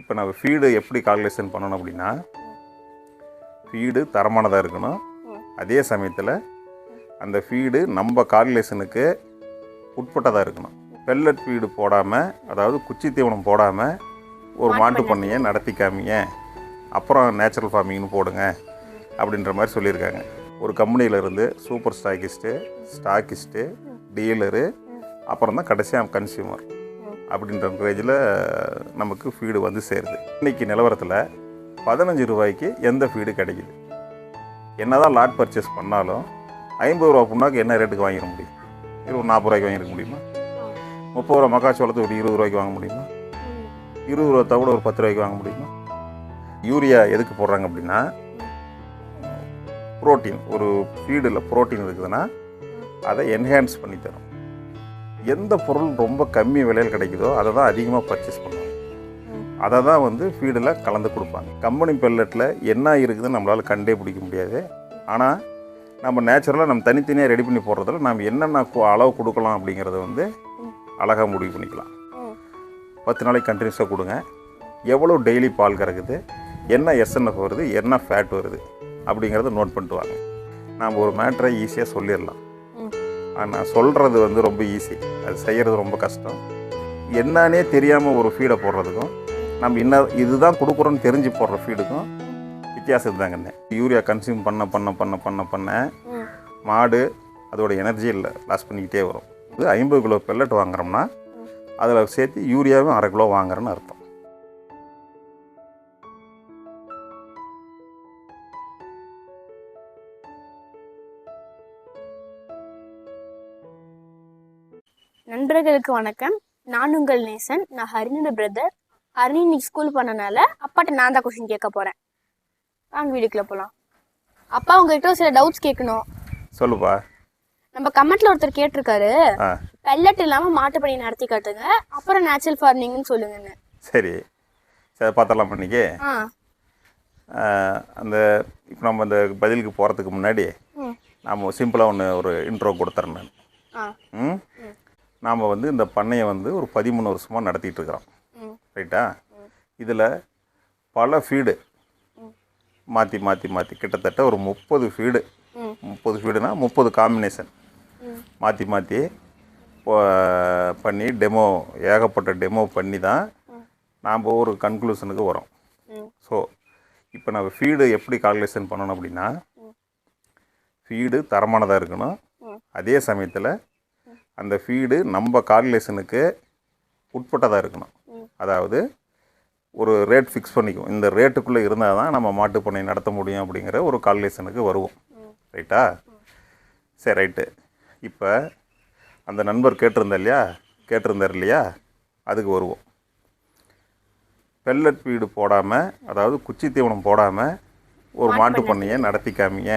இப்போ நம்ம ஃபீடு எப்படி கால்குலேஷன் பண்ணணும் அப்படின்னா ஃபீடு தரமானதாக இருக்கணும். அதே சமயத்தில் அந்த ஃபீடு நம்ம கால்குலேஷனுக்கு உட்பட்டதாக இருக்கணும். பெல்லட் ஃபீடு போடாமல் அதாவது குச்சி தீவனம் போடாமல் ஒரு மாட்டு பண்ணையை நடத்தி காமிங்க அப்புறம் நேச்சுரல் ஃபார்மிங்னு போடுங்க அப்படின்ற மாதிரி சொல்லியிருக்காங்க. ஒரு கம்பெனியில இருந்து சூப்பர் ஸ்டாக்கிஸ்ட்டு ஸ்டாக்கிஸ்ட்டு டீலரு அப்புறம் தான் கடைசியாக கன்சியூமர் அப்படின்ற பேஜில் நமக்கு ஃபீடு வந்து சேருது. இன்றைக்கி நிலவரத்தில் பதினஞ்சு ரூபாய்க்கு எந்த ஃபீடு கிடைக்குது? என்னதான் லாட் பர்ச்சேஸ் பண்ணாலும் ஐம்பது ரூபா புண்ணாக்கு என்ன ரேட்டுக்கு வாங்கிட முடியும்? இருபது நாற்பது ரூபாய்க்கு வாங்கிருக்க முடியுமா? முப்பது ரூபா மக்காச்சோளத்தை ஒரு இருபது ரூபாய்க்கு வாங்க முடியுமா? இருபது ரூபா தவிர ஒரு பத்து ரூபாய்க்கு வாங்க முடியுமா? யூரியா எதுக்கு போடுறாங்க அப்படின்னா புரோட்டீன் ஒரு ஃபீடில் புரோட்டீன் இருக்குதுன்னா அதை என்ஹான்ஸ் பண்ணி தரும். எந்த பொருள் ரொம்ப கம்மி விலையில் கிடைக்குதோ அதை தான் அதிகமாக பர்ச்சேஸ் பண்ணுவாங்க. அதை தான் வந்து ஃபீடில் கலந்து கொடுப்பாங்க. கம்பெனி பெல்லட்டில் என்ன இருக்குதுன்னு நம்மளால் கண்டே பிடிக்க முடியாது. ஆனால் நம்ம நேச்சுரலாக நம்ம தனித்தனியாக ரெடி பண்ணி போடுறதுல நம்ம என்னென்ன அளவு கொடுக்கலாம் அப்படிங்கிறத வந்து அழகாக முடிவு பண்ணிக்கலாம். பத்து நாளைக்கு கண்டினியூஸாக கொடுங்க. எவ்வளோ டெய்லி பால் கறக்குது என்ன எஸ்என்எஃப் வருது என்ன ஃபேட் வருது அப்படிங்கிறத நோட் பண்ணிட்டு வாங்க. நாம் ஒரு மேட்ரை ஈஸியாக சொல்லிடலாம். ஆனால் சொல்கிறது வந்து ரொம்ப ஈஸி அது செய்கிறது ரொம்ப கஷ்டம். என்னன்னே தெரியாமல் ஒரு ஃபீடை போடுறதுக்கும் நம்ம என்ன இதுதான் கொடுக்குறோன்னு தெரிஞ்சு போடுற ஃபீடுக்கும் வித்தியாசம் இருந்தாங்கண்ணே யூரியா கன்சியூம் பண்ண பண்ண பண்ண பண்ண பண்ண மாடு அதோட எனர்ஜி இல்லை லாஸ் பண்ணிக்கிட்டே வரும். இது ஐம்பது கிலோ பெல்லட் வாங்குறோம்னா அதில் சேர்த்து யூரியாவும் அரை கிலோ வாங்குறேன்னு அர்த்தம். நண்பர்களுக்கு வணக்கம். நான் உங்கள் நேசன். நான் ஹரினோட பிரதர் ஹரிணி இன்னைக்கு ஸ்கூல் பண்ணனால அப்பாட்ட நான் தான் கொஸ்டின் கேட்க போறேன். வாங்க வீட்டுக்குள்ள போகலாம் அப்பா உங்ககிட்ட சில டவுட்ஸ் கேட்கணும். சொல்லுப்பா. நம்ம கமெண்ட்ல ஒருத்தர் கேட்டிருக்காரு. பெல்லட் இல்லாம மாட்டுப்பணி நடத்தி காட்டுங்க. அப்புறம் நேச்சுரல் ஃபார்மிங்னு சொல்லுங்கன்னு. சரி. சரி பார்த்தலாம் பண்ணிக்கு அந்த இப்போ நம்ம இந்த பதிலுக்கு போகிறதுக்கு முன்னாடி நாம் சிம்பிளாக ஒன்று ஒரு இன்ட்ரோ கொடுத்துறேன் நான். ஆ. ம். நாம் வந்து இந்த பண்ணையை வந்து ஒரு பதிமூணு வருஷமாக நடத்திட்டு இருக்கிறோம். ம். ரைட்டா? இதில் பல ஃபீடு மாற்றி மாற்றி மாற்றி கிட்டத்தட்ட ஒரு முப்பது ஃபீடு. முப்பது ஃபீடுனா முப்பது காம்பினேஷன். மாற்றி மாற்றி பண்ணி டெமோ ஏகப்பட்ட டெமோ பண்ணி தான் நாம் ஒரு கன்க்ளூஷனுக்கு வரோம். ஸோ இப்போ நம்ம ஃபீடு எப்படி கால்குலேஷன் பண்ணணும் அப்படின்னா ஃபீடு தரமானதாக இருக்கணும். அதே சமயத்தில் அந்த ஃபீடு நம்ம கால்குலேஷனுக்கு உட்பட்டதாக இருக்கணும். அதாவது ஒரு ரேட் ஃபிக்ஸ் பண்ணிக்கும். இந்த ரேட்டுக்குள்ளே இருந்தால் தான் நம்ம மாட்டுப் பண்ணை நடத்த முடியும் அப்படிங்கிற ஒரு கால்குலேஷனுக்கு வருவோம். ரைட்டா? சரி ரைட்டு. இப்போ அந்த நண்பர் கேட்டிருந்தா இல்லையா? கேட்டிருந்தார் இல்லையா? அதுக்கு வருவோம். பெல்லட் ஃபீடு போடாமல் அதாவது குச்சி தீவனம் போடாமல் ஒரு மாட்டு பண்ணையை நடத்தி காமிங்க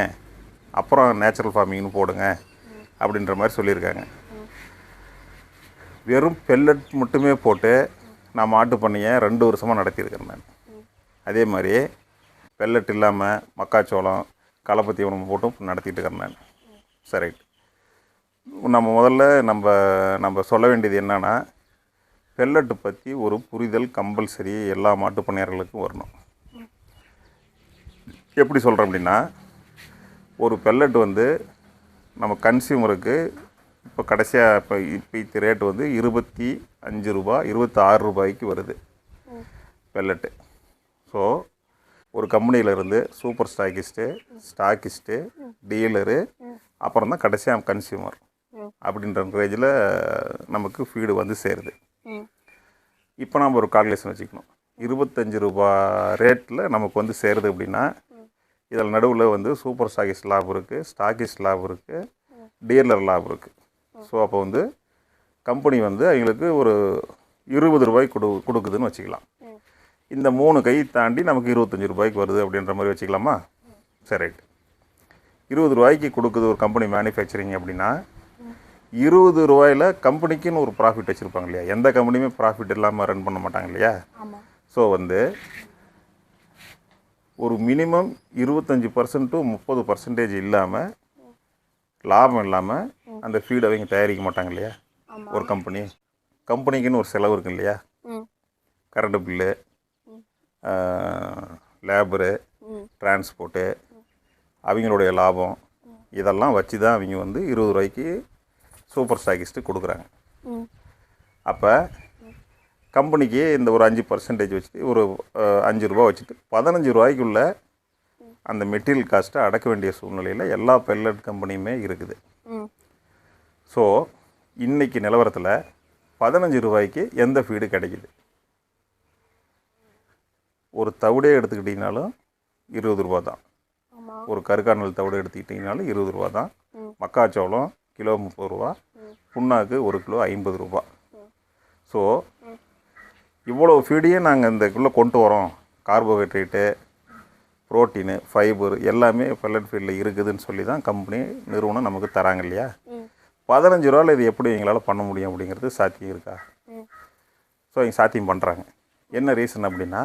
அப்புறம் நேச்சுரல் ஃபார்மிங்னு போடுங்க அப்படின்ற மாதிரி சொல்லியிருக்காங்க. வெறும் பெல்லட் மட்டுமே போட்டு நான் மாட்டு பண்ணையை ரெண்டு வருஷமாக நடத்தியிருக்கிறேன் நான். அதே மாதிரி பெல்லட் இல்லாமல் மக்காச்சோளம் கலப்பு தீவனம் போட்டும் நடத்திட்டு இருக்கிறேன் நான். சரி. நம்ம முதல்ல நம்ம நம்ம சொல்ல வேண்டியது என்னென்னா பெல்லட்டு பற்றி ஒரு புரிதல் கம்பல்சரி எல்லா மாட்டு பண்ணையாளர்களுக்கும் வரணும். எப்படி சொல்கிறேன் அப்படின்னா ஒரு பெல்லட் வந்து நம்ம கன்சியூமருக்கு இப்போ கடைசியாக இப்போ இப்போ ரேட் வந்து இருபத்தி அஞ்சு ரூபா இருபத்தி ஆறு ரூபாய்க்கு வருது. பெல்லட்டு ஸோ ஒரு கம்பெனியிலேருந்து சூப்பர் ஸ்டாக்கிஸ்ட்டு ஸ்டாக்கிஸ்ட்டு டீலரு அப்புறம் தான் கடைசியாக கன்சியூமர் அப்படின்ற ரேஞ்சில் நமக்கு ஃபீடு வந்து சேருது. இப்போ நம்ம ஒரு கால்குலேஷன் வச்சுக்கணும். இருபத்தஞ்சு ரூபா ரேட்டில் நமக்கு வந்து சேருது அப்படின்னா இதில் நடுவில் வந்து சூப்பர் ஸ்டாக்கிஸ்ட் லாப் இருக்குது ஸ்டாக்கிஸ்ட் லாப் இருக்குது டீலர் லாப் இருக்குது ஸோ அப்போ வந்து கம்பெனி வந்து அவங்களுக்கு ஒரு இருபது ரூபாய்க்கு கொடு கொடுக்குதுன்னு வச்சுக்கலாம். இந்த மூணு கை தாண்டி நமக்கு இருபத்தஞ்சி ரூபாய்க்கு வருது அப்படின்ற மாதிரி வச்சுக்கலாமா? சரி இருபது ரூபாய்க்கு கொடுக்குது ஒரு கம்பெனி மேனுஃபேக்சரிங் அப்படின்னா இருபது ரூபாயில் கம்பெனிக்குன்னு ஒரு ப்ராஃபிட் வச்சுருப்பாங்க இல்லையா? எந்த கம்பெனியுமே ப்ராஃபிட் இல்லாமல் ரன் பண்ண மாட்டாங்க இல்லையா? ஸோ வந்து ஒரு மினிமம் இருபத்தஞ்சி பர்சன்ட் டு முப்பது பர்சன்டேஜ் இல்லாமல் லாபம் இல்லாமல் அந்த ஃபீட் அவங்க தயாரிக்க மாட்டாங்க இல்லையா? ஒரு கம்பெனி கம்பெனிக்குன்னு ஒரு செலவு இருக்கு இல்லையா? கரண்ட் பில்லு லேபரு டிரான்ஸ்போர்ட்டு அவங்களுடைய லாபம். இதெல்லாம் வச்சு தான் அவங்க வந்து இருபது ரூபாய்க்கு சூப்பர் ஸ்டாக்கிஸ்ட்டு கொடுக்குறாங்க. அப்போ கம்பெனிக்கு இந்த ஒரு அஞ்சு பர்சன்டேஜ் வச்சுட்டு ஒரு அஞ்சு ரூபா வச்சுட்டு பதினஞ்சு ரூபாய்க்குள்ள அந்த மெட்டீரியல் காஸ்ட்டை அடக்க வேண்டிய சூழ்நிலையில் எல்லா பெல்லட் கம்பெனியுமே இருக்குது. ஸோ இன்னைக்கு நிலவரத்தில் பதினஞ்சு ரூபாய்க்கு எந்த ஃபீடு கிடைக்குது? ஒரு தவிடே எடுத்துக்கிட்டிங்கனாலும் இருபது ரூபா தான். ஒரு கருக்கானல் தவிடு எடுத்துக்கிட்டிங்கனாலும் இருபது ரூபா தான். மக்காச்சோளம் கிலோ முப்பது ரூபா புண்ணாக்கு ஒரு கிலோ ஐம்பது ரூபா. ஸோ இவ்வளோ ஃபீடையும் நாங்கள் இந்தக்குள்ளே கொண்டு வரோம். கார்போஹைட்ரேட்டு புரோட்டீனு ஃபைபர் எல்லாமே பெல்லட் ஃபீல்டில் இருக்குதுன்னு சொல்லி தான் கம்பெனி நிறுவனம் நமக்கு தராங்க இல்லையா? பதினஞ்சு ரூபாவில் இது எப்படி எங்களால் பண்ண முடியும் அப்படிங்கிறது சாத்தியம் இருக்கா? ஸோ அவங்க சாத்தியம் பண்ணுறாங்க என்ன ரீசன் அப்படின்னா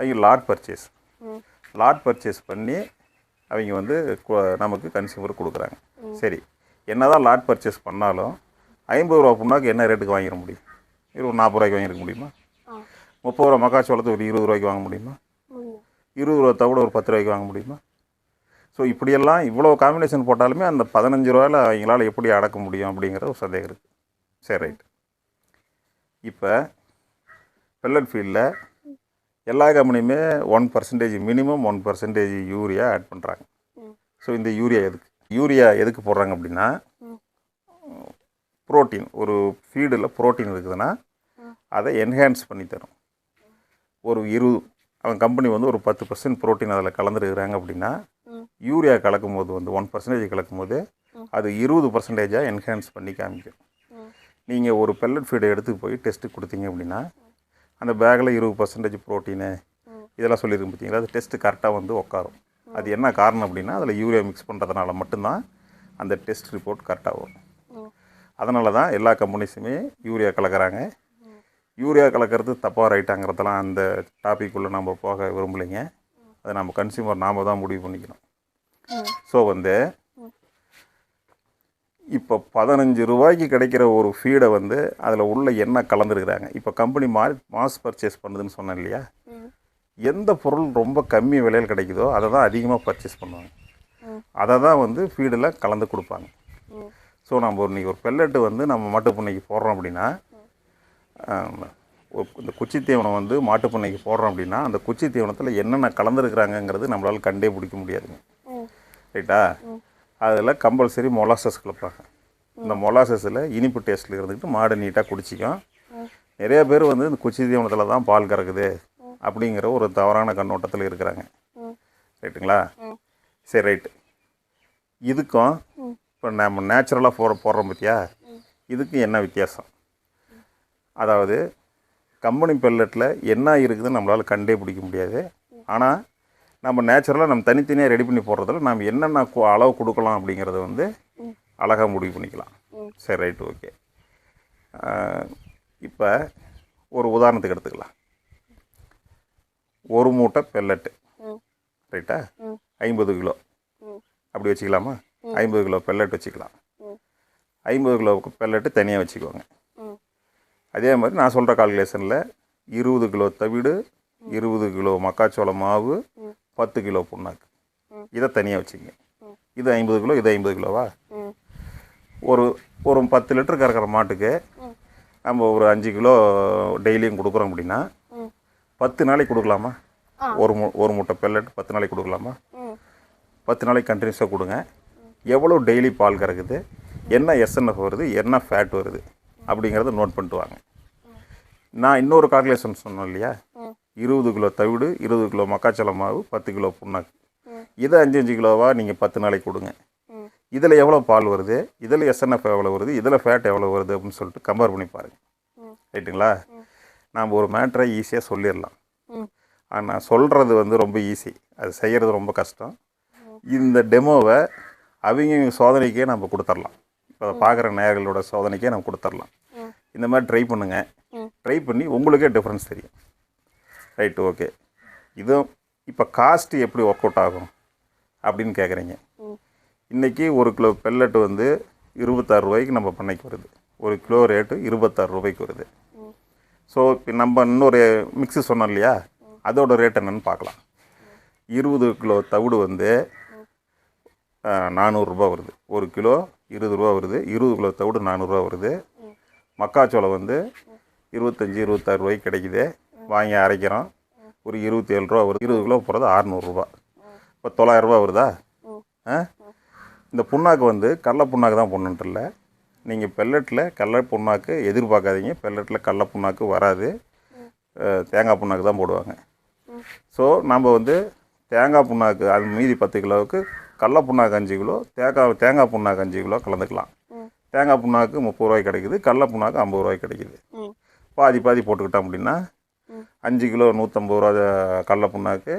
அவங்க லாட் பர்ச்சேஸ் லாட் பர்ச்சேஸ் பண்ணி அவங்க வந்து நமக்கு கன்சியூமர் கொடுக்குறாங்க. சரி. என்னதான் லாட் பர்ச்சேஸ் பண்ணாலும் ஐம்பது ரூபா புண்ணாக்கு என்ன ரேட்டுக்கு வாங்கிட முடியும்? இருபது நாற்பது ரூபாய்க்கு வாங்கிருக்க முடியுமா? முப்பது ரூபா மக்காச்சோளத்தை ஒரு இருபது ரூபாய்க்கு வாங்க முடியுமா? முடியும். இருபது ரூபா தவிட ஒரு பத்து ரூபாய்க்கு வாங்க முடியுமா? ஸோ இப்படியெல்லாம் இவ்வளோ காம்பினேஷன் போட்டாலுமே அந்த பதினஞ்சு ரூபாயில் அவங்களால எப்படி அடக்க முடியும் அப்படிங்கிற ஒரு சந்தேகம் இருக்குது சரி ரைட் இப்போ பெல்லட் ஃபீல்டில் எல்லா கம்பெனியுமே one percentage minimum one percentage urea add பண்ணுறாங்க ஸோ இந்த யூரியா எதுக்கு? யூரியா எதுக்கு போடுறாங்க அப்படின்னா புரோட்டீன் ஒரு ஃபீடில் புரோட்டீன் இருக்குதுன்னா. அதை என்ஹான்ஸ் பண்ணி தரும். ஒரு இருபது அவன் கம்பெனி வந்து ஒரு பத்து பர்சன்ட் புரோட்டீன் அதில் கலந்துருக்குறாங்க அப்படின்னா யூரியா கலக்கும் போது வந்து ஒன் பர்சன்டேஜ் கலக்கும் போது. அது இருபது பர்சன்டேஜாக என்ஹான்ஸ் பண்ணி காமிக்கும். நீங்கள் ஒரு பெல்லட் ஃபீடை எடுத்து போய் டெஸ்ட்டு கொடுத்தீங்க அப்படின்னா அந்த பேக்கில் இருபது பர்சன்டேஜ் ப்ரோட்டீனு இதெல்லாம் சொல்லியிருக்கு பார்த்தீங்களா? அது டெஸ்ட்டு கரெக்டாக வந்து உட்காரும் அது என்ன காரணம் அப்படின்னா அதில் யூரியா மிக்ஸ் பண்ணுறதுனால மட்டும்தான் அந்த டெஸ்ட் ரிப்போர்ட் கரெக்டாக வரும். அதனால தான் எல்லா கம்பெனிஸுமே யூரியா கலக்கிறாங்க. யூரியா கலக்கிறது தப்பாக ரைட்டாங்கிறதெல்லாம் அந்த டாபிக் உள்ள நம்ம போக விரும்பலைங்க. அதை நம்ம கன்சியூமர் நாம தான் முடிவு பண்ணிக்கணும். ஸோ வந்து இப்போ பதினஞ்சு ரூபாய்க்கு கிடைக்கிற ஒரு ஃபீடை வந்து அதில் உள்ள என்ன கலந்துருக்குறாங்க? இப்போ கம்பெனி மா மாஸ் பர்ச்சேஸ் பண்ணுதுன்னு சொன்னேன் இல்லையா? எந்த பொருள் ரொம்ப கம்மி விலையில் கிடைக்குதோ அதை தான் அதிகமாக பர்ச்சேஸ் பண்ணுவாங்க. அதை தான் வந்து ஃபீடில் கலந்து கொடுப்பாங்க. ஸோ நம்ம ஒரு இன்னைக்கு ஒரு பெல்லட்டு வந்து நம்ம மாட்டுப்பண்ணைக்கு போடுறோம் அப்படின்னா இந்த குச்சி தீவனம் வந்து மாட்டுப் பண்ணைக்கு போடுறோம் அப்படின்னா அந்த குச்சி தீவனத்தில் என்னென்ன கலந்துருக்குறாங்கங்கிறது நம்மளால் கண்டே பிடிக்க முடியாதுங்க. ரைட்டா அதில் கம்பல்சரி மொலாசஸ் கலப்பாங்க இந்த மொலாசஸில் இனிப்பு டேஸ்ட்டில் இருந்துக்கிட்டு மாடு நீட்டாக குடிச்சிக்கும். நிறைய பேர் வந்து இந்த குச்சி தீவனத்தில் தான் பால் கறக்குது அப்படிங்கிற ஒரு தவறான கண்ணோட்டத்தில் இருக்கிறாங்க. ரைட்டுங்களா சரி ரைட்டு இதுக்கும் இப்போ நம்ம நேச்சுரலாக போடுற போடுறோம் பார்த்தியா இதுக்கு என்ன வித்தியாசம்? அதாவது கம்பெனி பெல்லட்டில் என்ன இருக்குதுன்னு நம்மளால் கண்டே பிடிக்க முடியாது. ஆனால் நம்ம நேச்சுரலாக நம்ம தனித்தனியாக ரெடி பண்ணி போடுறதுல நம்ம என்னென்ன அளவு கொடுக்கலாம் அப்படிங்கிறத வந்து. அழகாக முடிவு பண்ணிக்கலாம். சரி ரைட் ஓகே இப்போ ஒரு உதாரணத்துக்கு எடுத்துக்கலாம். ஒரு மூட்டை பெல்லட்டு ரைட்டா ஐம்பது கிலோ. அப்படி வச்சுக்கலாமா? ஐம்பது கிலோ பெல்லட் வச்சுக்கலாம். ஐம்பது கிலோ பெல்லட்டு தனியாக வச்சுக்கோங்க. அதே மாதிரி நான் சொல்கிற கால்குலேஷனில் இருபது கிலோ தவிடு இருபது கிலோ மக்காச்சோள மாவு. பத்து கிலோ புண்ணாக்கு. இதை தனியாக வச்சுக்கங்க. ம். இது ஐம்பது கிலோ இது ஐம்பது கிலோவா? ஒரு ஒரு பத்து லிட்டர் கறக்கிற மாட்டுக்கு நம்ம ஒரு அஞ்சு கிலோ டெய்லியும் கொடுக்குறோம் அப்படின்னா பத்து நாளைக்கு கொடுக்கலாமா. ஒரு மூ ஒரு மூட்டை பெல்லட் பத்து நாளைக்கு கொடுக்கலாமா? பத்து நாளைக்கு கண்டினியூஸாக கொடுங்க. எவ்வளோ டெய்லி பால் கறக்குது? என்ன எஸ்என்எஃப் வருது? என்ன ஃபேட் வருது? அப்படிங்கிறத நோட் பண்ணிட்டு வாங்க. நான் இன்னொரு கால்குலேஷன் சொன்னேன் இல்லையா? இருபது கிலோ தவிடு இருபது கிலோ மக்காச்சோள மாவு பத்து கிலோ புண்ணாக்கு. இதை அஞ்சு அஞ்சு கிலோவாக நீங்கள் பத்து நாளைக்கு கொடுங்க. இதில் எவ்வளோ பால் வருது? இதில் எஸ்என்எஃப் எவ்வளோ வருது? இதில் ஃபேட் எவ்வளோ வருது அப்படின்னு சொல்லிட்டு கம்பேர் பண்ணி பாருங்கள் ரைட்டுங்களா? நாம் ஒரு மேட்ரை ஈஸியாக சொல்லிடலாம். ஆனால் சொல்கிறது வந்து ரொம்ப ஈஸி அது செய்கிறது ரொம்ப கஷ்டம். இந்த டெமோவை அவங்க சோதனைக்கே நம்ம கொடுத்துர்லாம் இப்போ பார்க்குற நேர்களோட சோதனைக்கே நம்ம கொடுத்துர்லாம் இந்த மாதிரி ட்ரை பண்ணுங்கள் ட்ரை பண்ணி உங்களுக்கே டிஃப்ரென்ஸ் தெரியும். Right okay. இதுவும் இப்போ காஸ்ட்டு எப்படி ஒர்க் அவுட் ஆகும் அப்படின்னு கேட்குறீங்க இன்றைக்கி ஒரு கிலோ பெல்லட் வந்து இருபத்தாறு ரூபாய்க்கு நம்ம பண்ணைக்கு வருது. ஒரு கிலோ ரேட்டு இருபத்தாறு ரூபாய்க்கு வருது. ஸோ இப்போ நம்ம இன்னொரு மிக்ஸி சொன்னோம் இல்லையா? அதோட ரேட் என்னன்னு பார்க்கலாம். இருபது கிலோ தவிடு வந்து நானூறுரூபா வருது. ஒரு கிலோ இருபது ரூபா வருது. இருபது கிலோ தவிடு நானூறுரூவா வருது. மக்காச்சோளம் வந்து இருபத்தஞ்சி இருபத்தாறு ரூபாய்க்கு கிடைக்குது. வாங்கி அரைக்கிறோம். ஒரு இருபத்தி ஏழு ரூபா வருது. இருபது கிலோ போகிறது அறநூறுரூவா இப்போ தொள்ளாயிரரூபா வருதா? ஆ? இந்த புண்ணாக்கு வந்து கடல புண்ணாக்கு தான் போடணுன்ட்டு இல்லை. நீங்கள் பெல்லட்டில் கடல புண்ணாக்கு எதிர்பார்க்காதீங்க. பெல்லட்டில் கடல புண்ணாக்கு வராது. தேங்காய் புண்ணாக்கு தான் போடுவாங்க. ஸோ நம்ம வந்து தேங்காய் புண்ணாக்கு அது மீதி பத்து கிலோவுக்கு கடல புண்ணாக்கு அஞ்சு கிலோ தேங்காய் தேங்காய் புண்ணாக்கு அஞ்சு கிலோ கலந்துக்கலாம். தேங்காய் புண்ணாக்கு முப்பது ரூபாய்க்கு கிடைக்குது. கடல புண்ணாக்கு ஐம்பது ரூபாய்க்கு கிடைக்குது. பாதி பாதி போட்டுக்கிட்டோம் அப்படின்னா அஞ்சு கிலோ நூற்றம்பது ரூபா கடல புண்ணாக்கு.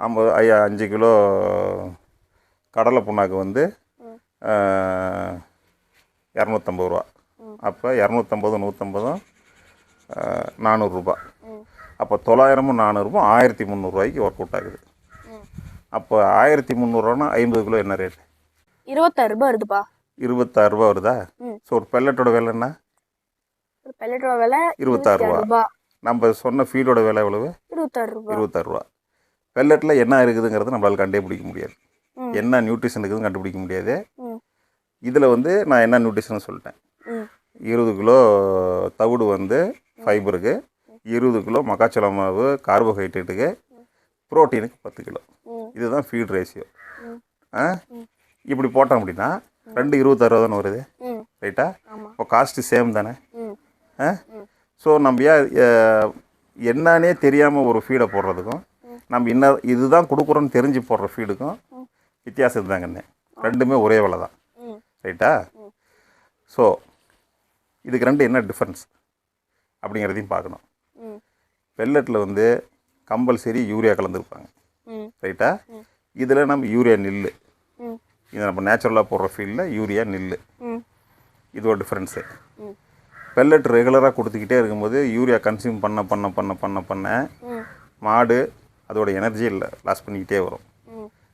ஐம்பது ஐயா அஞ்சு கிலோ கடலை புண்ணாக்கு வந்து இரநூத்தம்பது ரூபா. அப்போ இரநூத்தம்பது நூற்றம்பதும் நானூறுரூபா அப்போ தொள்ளாயிரமும் நானூறுபா ஆயிரத்தி முந்நூறுரூவாய்க்கு ஒர்க் அவுட் ஆகுது. அப்போ ஆயிரத்தி முந்நூறுரூவானா ஐம்பது கிலோ என்ன ரேட் இருபத்தாறு ரூபாய் வருதுப்பா. இருபத்தாறு ரூபா வருதா. ஸோ ஒரு பெல்லட்டோட விலை என்ன? பெல்லட்டோட விலை இருபத்தாறு ரூபா. ரூபாய் நம்ம சொன்ன ஃபீடோட விலை எவ்வளவு? இருபத்தாறு ரூபாய் இருபத்தாறு ரூபா. பெல்லட்டில் என்ன இருக்குதுங்கிறது நம்மளால் கண்டுபிடிக்க முடியாது. என்ன நியூட்ரிஷன் இருக்குதுன்னு கண்டுபிடிக்க முடியாது. இதில் வந்து நான் என்ன நியூட்ரிஷன் சொல்லிட்டேன். இருபது கிலோ தவிடு வந்து ஃபைபருக்கு இருபது கிலோ மக்காச்சோள மாவு கார்போஹைட்ரேட்டுக்கு புரோட்டீனுக்கு பத்து கிலோ. இதுதான் ஃபீட் ரேஷியோ இப்படி போட்டோம் அப்படின்னா ரெண்டு இருபத்தாறு ரூபா தானே வருது ரைட்டா இப்போ காஸ்ட்டு சேம் தானே? ஆ? ஸோ நம்ம ஏன் என்னன்னே தெரியாமல் ஒரு ஃபீடை போடுறதுக்கும் நம்ம என்ன இதுதான் கொடுக்குறோன்னு தெரிஞ்சு போடுற ஃபீடுக்கும் வித்தியாசம் இதுதாங்கண்ணே ரெண்டுமே ஒரே விலை தான். ரைட்டா? ஸோ இதுக்கு ரெண்டு என்ன டிஃப்ரென்ஸ் அப்படிங்கிறதையும் பார்க்கணும். பெல்லட்டில் வந்து கம்பல்சரி யூரியா கலந்துருப்பாங்க. ரைட்டா? இதில் நம்ம யூரியா நில்லு. ம் இது நம்ம நேச்சுரலாக போடுற ஃபீல்டில் யூரியா நில்லு. ம். இது ஒரு டிஃப்ரென்ஸு பெல்லட் ரெகுலராக கொடுத்துக்கிட்டே இருக்கும்போது யூரியா கன்சியூம் பண்ண பண்ண பண்ண பண்ண பண்ண மாடு அதோட எனர்ஜி இல்லை லாஸ் பண்ணிக்கிட்டே வரும்.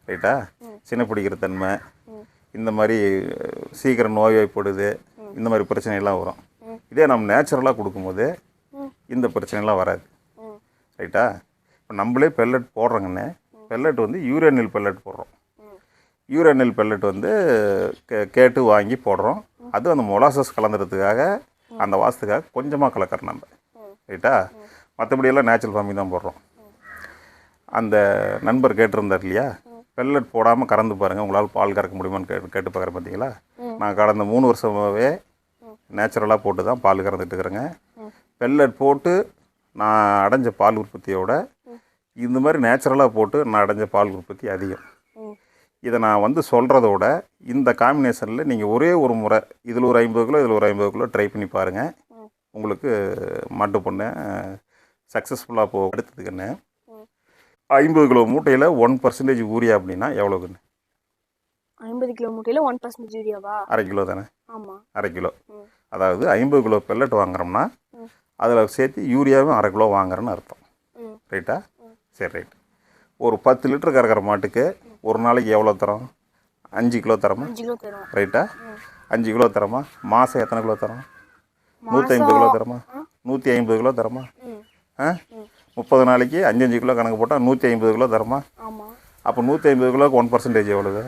ரைட்டா சின்ன பிடிக்கிற தன்மை. இந்த மாதிரி சீக்கிரம் நோய்வாய்ப்படுது. இந்த மாதிரி பிரச்சனையெல்லாம் வரும். இதே நம்ம நேச்சுரலாக கொடுக்கும்போது இந்த பிரச்சனைலாம் வராது. ரைட்டா இப்போ நம்மளே பெல்லட் போடுறோங்கண்ணே. பெல்லட் வந்து யூரியனில் பெல்லட் போடுறோம். யூரியனில் பெல்லட் வந்து கே- கேட்டு வாங்கி போடுறோம். அது அந்த மொலாசஸ் கலந்துறதுக்காக அந்த வாசத்துக்காக கொஞ்சமாக கலக்கிறோம் நம்ம. ரைட்டா? மற்றபடியெல்லாம் நேச்சுரல் ஃபார்மிங் தான் போடுறோம். அந்த நண்பர் கேட்டிருந்தார் இல்லையா? பெல்லட் போடாமல் கறந்து பாருங்கள் உங்களால் பால் கறக்க முடியுமான்னு கேட்டு கேட்டு பார்க்குறேன் பார்த்தீங்களா நான் கடந்த மூணு வருஷமாகவே நேச்சுரலாக போட்டு தான் பால் கறந்துட்டு இருக்கிறேங்க. பெல்லட் போட்டு நான் அடைஞ்ச பால் உற்பத்தியோட இந்த மாதிரி நேச்சுரலாக போட்டு நான் அடைஞ்ச பால் உற்பத்தி அதிகம். இதை நான் வந்து சொல்கிறதோட இந்த காம்பினேஷனில் நீங்கள் ஒரே ஒரு முறை இதில் ஒரு ஐம்பது கிலோ இதில் ஒரு ஐம்பது கிலோ ட்ரை பண்ணி பாருங்கள் உங்களுக்கு மாட்டு பொண்ணு சக்ஸஸ்ஃபுல்லாக போ எடுத்ததுக்குன்னு ஐம்பது கிலோ மூட்டையில் ஒன் பர்சன்டேஜ் ஊரியா அப்படின்னா எவ்வளோக்குன்னு ஐம்பது கிலோ மூட்டையில் ஒன் பர்சன்டேஜ் யூரியாவா அரை கிலோ தானே? ஆமாம் அரை கிலோ. அதாவது ஐம்பது கிலோ பெல்லட் வாங்குறோம்னா. அதில் சேர்த்து யூரியாவும் அரை கிலோ வாங்குறேன்னு அர்த்தம். ரைட்டா சரி ரைட் ஒரு பத்து லிட்டர் கறக்கிற மாட்டுக்கு ஒரு நாளைக்கு எவ்வளோ தரோம்? அஞ்சு கிலோ தரமா? கிலோ ரைட்டா அஞ்சு கிலோ தரமா? மாதம் எத்தனை கிலோ தரோம்? நூற்றி ஐம்பது கிலோ தரமா? நூற்றி ஐம்பது கிலோ தரமா? ஆ? முப்பது நாளைக்கு அஞ்சு அஞ்சு கிலோ கணக்கு போட்டால் நூற்றி ஐம்பது கிலோ தரமா? அப்போ நூற்றி ஐம்பது கிலோக்கு ஒன் பர்சன்டேஜ் எவ்வளவு?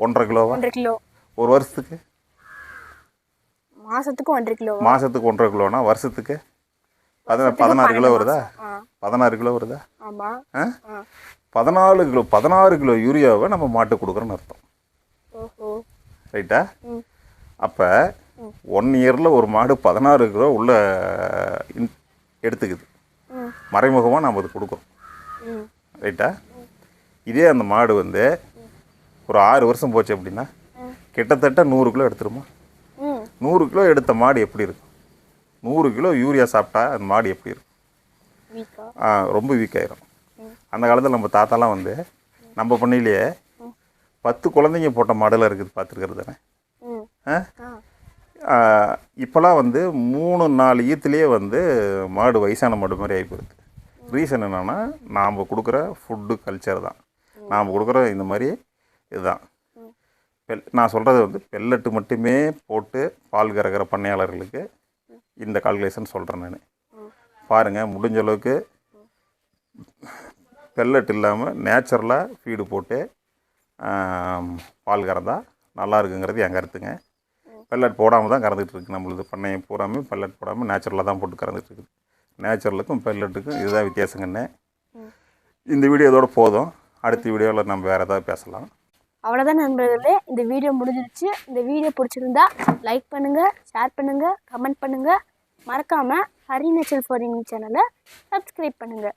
ஒன்றரை கிலோவா? கிலோ. ஒரு வருஷத்துக்கு? மாசத்துக்கு ஒன்றரை கிலோவா மாதத்துக்கு ஒன்றரை கிலோனா வருஷத்துக்கு? பதினா பதினாறு கிலோ வருதா? பதினாறு கிலோ வருதா? ஆமாம் பதினாலு கிலோ பதினாறு கிலோ யூரியாவை நம்ம மாட்டுக்கு கொடுக்குறோன்னு அர்த்தம். ரைட்டா? அப்போ ஒன் இயரில் ஒரு மாடு பதினாறு கிலோ உள்ள இன்- எடுத்துக்குது. மறைமுகமாக நம்ம அது கொடுக்குறோம். ரைட்டா? இதே அந்த மாடு வந்து ஒரு ஆறு வருஷம் போச்சு அப்படின்னா கிட்டத்தட்ட நூறு கிலோ எடுத்துருமா? நூறு கிலோ எடுத்த மாடு எப்படி இருக்கும்? நூறு கிலோ யூரியா சாப்பிட்டா அந்த மாடு எப்படி இருக்கும்? ரொம்ப வீக் ஆயிரும். அந்த காலத்தில் நம்ம தாத்தாலாம் வந்து நம்ம பண்ணையிலேயே பத்து குழந்தைங்க போட்ட மாடெல்லாம் இருக்குது பார்த்துருக்கிறது தானே? இப்போலாம் வந்து மூணு நாலு ஈத்துலேயே வந்து மாடு வயசான மாடு மாதிரி ஆகிப்போகுது ரீசன் என்னென்னா நாம் கொடுக்குற ஃபுட்டு கல்ச்சர் தான். நாம் கொடுக்குற இந்த மாதிரி இதுதான். பெல் நான் சொல்கிறது வந்து பெல்லட்டு மட்டுமே போட்டு பால் கறக்கிற பண்ணையாளர்களுக்கு இந்த கால்குலேஷன் சொல்கிறேன் நான். பாருங்கள் முடிஞ்ச அளவுக்கு பெல்லட் இல்லாமல் நேச்சுரலாக ஃபீடு போட்டு பால் கறந்தா நல்லா இருக்குங்கிறது என் கருத்துங்க. பெல்லட் போடாமல் தான் கறந்துகிட்ருக்கு நம்மளது பண்ணையை பூராமே பெல்லட் போடாமல் நேச்சுரலாக தான் போட்டு கறந்துகிட்ருக்குது இருக்குது. நேச்சுரலுக்கும் பெல்லட்டுக்கும் இதுதான் வித்தியாசங்கண்ணே இந்த வீடியோ இதோட போதும். அடுத்த வீடியோவில் நம்ம வேறு ஏதாவது பேசலாம். அவ்வளோதான் நண்பர்களே. இந்த வீடியோ முடிஞ்சிருச்சு. இந்த வீடியோ பிடிச்சிருந்தா லைக் பண்ணுங்கள் ஷேர் பண்ணுங்கள் கமெண்ட் பண்ணுங்கள் மறக்காமல் ஹரி நேச்சர் ஃபாரின் சேனலை சப்ஸ்கிரைப் பண்ணுங்கள்